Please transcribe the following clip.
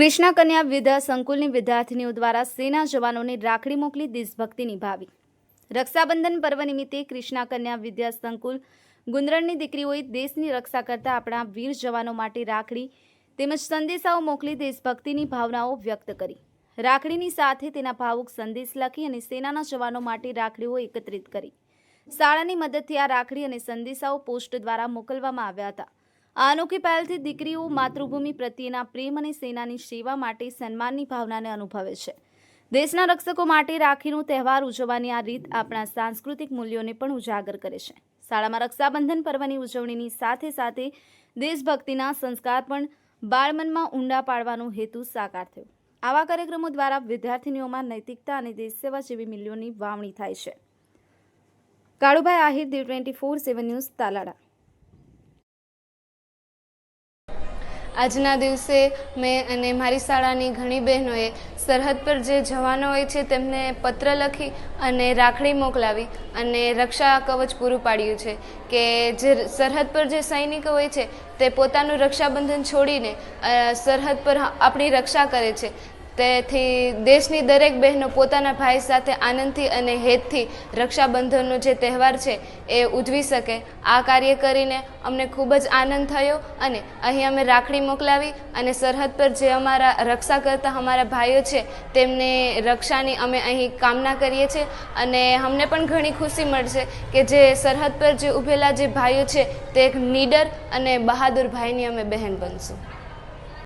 કૃષ્ણા કન્યા વિદ્યા સંકુલની વિદ્યાર્થીનીઓ દ્વારા સેના જવાનોને રાખડી મોકલી દેશભક્તિ નિભાવી. રક્ષાબંધન પર્વ નિમિત્તે કૃષ્ણા કન્યા વિદ્યા સંકુલ ગુંદરણની દીકરીઓએ દેશની રક્ષા કરતા આપણા વીર જવાનો માટે રાખડી તેમજ સંદેશાઓ મોકલી દેશભક્તિની ભાવનાઓ વ્યક્ત કરી. રાખડીની સાથે તેના ભાવુક સંદેશ લખી અને સેનાના જવાનો માટે રાખડીઓ એકત્રિત કરી. શાળાની મદદથી આ રાખડી અને સંદેશાઓ પોસ્ટ દ્વારા મોકલવામાં આવ્યા હતા. આ અનોખી પહેલથી દીકરીઓ માતૃભૂમિ પ્રત્યેના પ્રેમ અને સેનાની સેવા માટે સન્માનની ભાવનાને અનુભવે છે. દેશના રક્ષકો માટે રાખીનો તહેવાર ઉજવવાની આ રીત આપણા સાંસ્કૃતિક મૂલ્યોને પણ ઉજાગર કરે છે. શાળામાં રક્ષાબંધન પર્વની ઉજવણીની સાથે સાથે દેશભક્તિના સંસ્કાર પણ બાળમનમાં ઊંડા પાડવાનો હેતુ સાકાર થયો. આવા કાર્યક્રમો દ્વારા વિદ્યાર્થીનીઓમાં નૈતિકતા અને દેશ સેવા જેવી મૂલ્યોની વાવણી થાય છે. Kalubhai Ahir Dev twenty four seven news Talada આજના દિવસે મેં અને મારી શાળાની ઘણી બહેનોએ સરહદ પર જે જવાનો હોય છે તેમને પત્ર લખી અને રાખડી મોકલાવી અને રક્ષા કવચ પૂરું પાડ્યું છે કે જે સરહદ પર જે સૈનિકો હોય છે તે પોતાનું રક્ષાબંધન છોડીને સરહદ પર આપણી રક્ષા કરે છે. તેથી દેશની દરેક બહેનો પોતાના ભાઈ સાથે આનંદથી અને હેતથી રક્ષાબંધનનો જે તહેવાર છે એ ઉજવી શકે. આ કાર્ય કરીને અમને ખૂબ જ આનંદ થયો અને અહીં અમે રાખડી મોકલાવી અને સરહદ પર જે અમારા રક્ષા કરતા અમારા ભાઈઓ છે તેમને રક્ષાની અમે અહીં કામના કરીએ છીએ અને અમને પણ ઘણી ખુશી મળશે કે જે સરહદ પર જે ઊભેલા જે ભાઈઓ છે તે એક નીડર અને બહાદુર ભાઈની અમે બહેન બનશું.